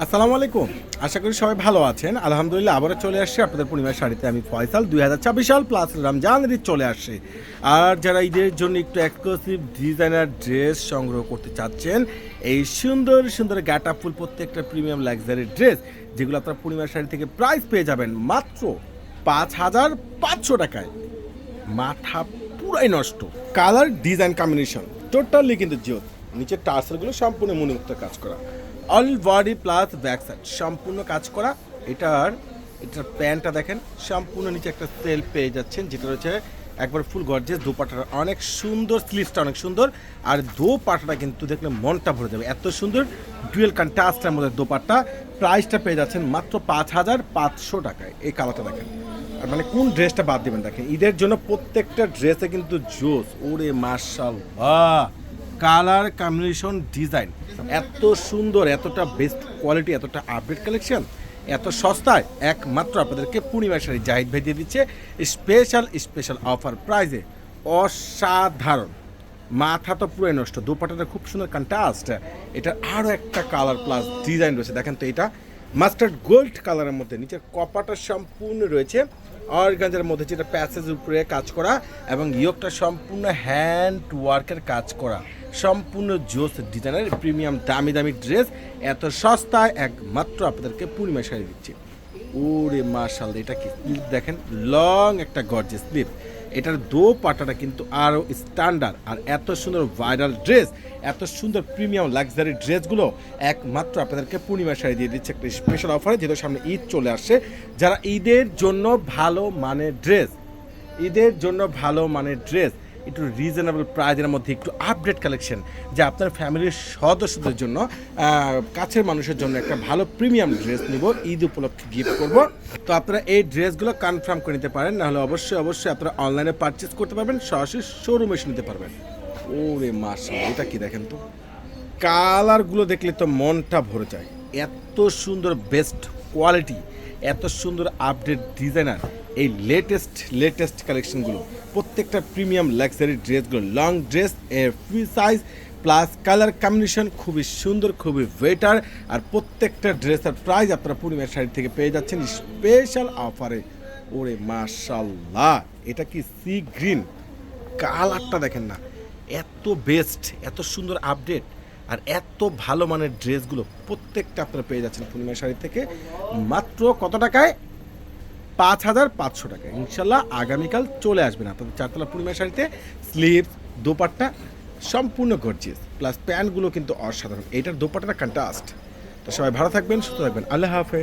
আসসালামু আলাইকুম। আশা করি সবাই ভালো আছেন। আলহামদুলিল্লাহ আবারও চলে আসছে আপনাদের পূর্ণিমার শাড়িতে। আমি ফয়সাল, দুই হাজার ছাব্বিশ সাল প্লাস রমজান ঈদ চলে আসছে। আর যারা ঈদের জন্য একটু এক্সক্লুসিভ ডিজাইনার ড্রেস সংগ্রহ করতে চাচ্ছেন, এই সুন্দর সুন্দর গাটা ফুল প্রত্যেকটা প্রিমিয়াম লাক্সারি ড্রেস যেগুলো আপনার পূর্ণিমার শাড়ি থেকে প্রাইস পেয়ে যাবেন মাত্র পাঁচ হাজার পাঁচশো টাকায়। মাথা পুরাই নষ্ট। কালার ডিজাইন কম্বিনেশন টোটালি কিন্তু জিওত নিচের টার্সেলগুলো সম্পূর্ণ মনোমুক্ত কাজ করা। All body plus back side সম্পূর্ণ কাজ করা, এটার এটার প্যান্টটা দেখেন, সম্পূর্ণ নিচে একটা সেল পেয়ে যাচ্ছেন, যেটা রয়েছে একবার ফুল গর্জেস দোপাটাটা অনেক সুন্দর স্লিভসটা অনেক সুন্দর। আর দোপাটাটা কিন্তু দেখলে মনটা ভরে যাবে। এত সুন্দর ডুয়েল কন্ট্রাস্টের মধ্যে দোপাট্টা। প্রাইসটা পেয়ে যাচ্ছেন মাত্র পাঁচ হাজার পাঁচশো টাকায়। এই কালারটা দেখেন। আর মানে কোন ড্রেসটা বাদ দেবেন দেখেন। ঈদের জন্য প্রত্যেকটা ড্রেসে কিন্তু জোস। ওরে মার্শাল কালার কম্বিনেশন ডিজাইন এত সুন্দর, এতটা বেস্ট কোয়ালিটি এতটা আপডেট কালেকশন এত সস্তায় একমাত্র আপনাদেরকে পূর্ণিমা শাড়ি জাহিদ ভাই দিয়ে দিচ্ছে। স্পেশাল স্পেশাল অফার প্রাইজে অসাধারণ। মাথা তো পুরো নষ্ট, দুপাটাটা খুব সুন্দর কন্ট্রাস্ট এটার আরও একটা কালার প্লাস ডিজাইন রয়েছে। দেখেন তো এটা মাস্টার্ড গোল্ড কালারের মধ্যে, নিচের কপাটা সম্পূর্ণ রয়েছে। অর্গানজার মধ্যে যেটা প্যাসেজ উপরে কাজ করা এবং ইয়োগটা সম্পূর্ণ হ্যান্ড ওয়ার্কের কাজ করা। সম্পূর্ণ জোস ডিজাইনের প্রিমিয়াম দামি দামি ড্রেস, এত সস্তায় একমাত্র আপনাদেরকে পূর্ণিমা শাড়ি দিচ্ছে। ওরে মার্শাল এটা কি স্লিপ দেখেন? লং একটা গর্জে স্লিপ। এটার দো পাটাটা কিন্তু আরও স্ট্যান্ডার্ড। আর এত সুন্দর ভাইরাল ড্রেস, এত সুন্দর প্রিমিয়াম লাক্সারি ড্রেসগুলো একমাত্র আপনাদেরকে পূর্ণিমা শাড়ি দিয়ে দিচ্ছে একটা স্পেশাল অফারে যেহেতু সামনে ঈদ চলে আসছে। যারা ঈদের জন্য ভালো মানের ড্রেস, ঈদের জন্য ভালো মানের ড্রেস একটু রিজনেবল প্রাইজের মধ্যে একটু আপডেট কালেকশন যা আপনার ফ্যামিলির সদস্যদের জন্য কাছের মানুষের জন্য একটা ভালো প্রিমিয়াম ড্রেস নিব। ঈদ উপলক্ষে গিফট করব। তো আপনারা এই ড্রেসগুলো কনফার্ম করে নিতে পারেন, নাহলে অবশ্যই অবশ্যই আপনারা অনলাইনে পারচেস করতে পারবেন, সরাসরি শোরুমে এসে নিতে পারবেন। ওরে মাসা এটা কি দেখেন তো? কালারগুলো দেখলে তো মনটা ভরে যায়। এত সুন্দর বেস্ট কোয়ালিটি এত সুন্দর আপডেট ডিজাইনার এই লেটেস্ট লেটেস্ট কালেকশনগুলো প্রত্যেকটা প্রিমিয়াম লাক্সারি ড্রেসগুলো লং ড্রেস এর free size plus colour combination খুবই সুন্দর, খুবই ওয়েটার আর প্রত্যেকটা ড্রেসের প্রাইস আপনারা পূর্ণিমার শাড়ি থেকে পেয়ে যাচ্ছেন স্পেশাল অফারে ওরে মাশাল্লাহ এটা কি সি গ্রিন কালারটা দেখেন না, এত বেস্ট এত সুন্দর আপডেট আর এত ভালো মানের ড্রেসগুলো প্রত্যেকটা আপনারা পেয়ে যাচ্ছেন পূর্ণিমা শাড়ি থেকে। মাত্র কত টাকায়? পাঁচ হাজার পাঁচশো টাকা। ইনশাল্লাহ আগামীকাল চলে আসবেন আপনাদের চারতলা পূর্ণিমা শাড়িতে। স্লিপ দোপাট্টা, সম্পূর্ণ গর্জিয়াস প্লাস প্যান্টগুলো কিন্তু অসাধারণ। এটার দোপাট্টাটা কন্ট্রাস্ট তো সবাই ভালো থাকবেন, সুস্থ থাকবেন। আল্লাহ হাফেজ।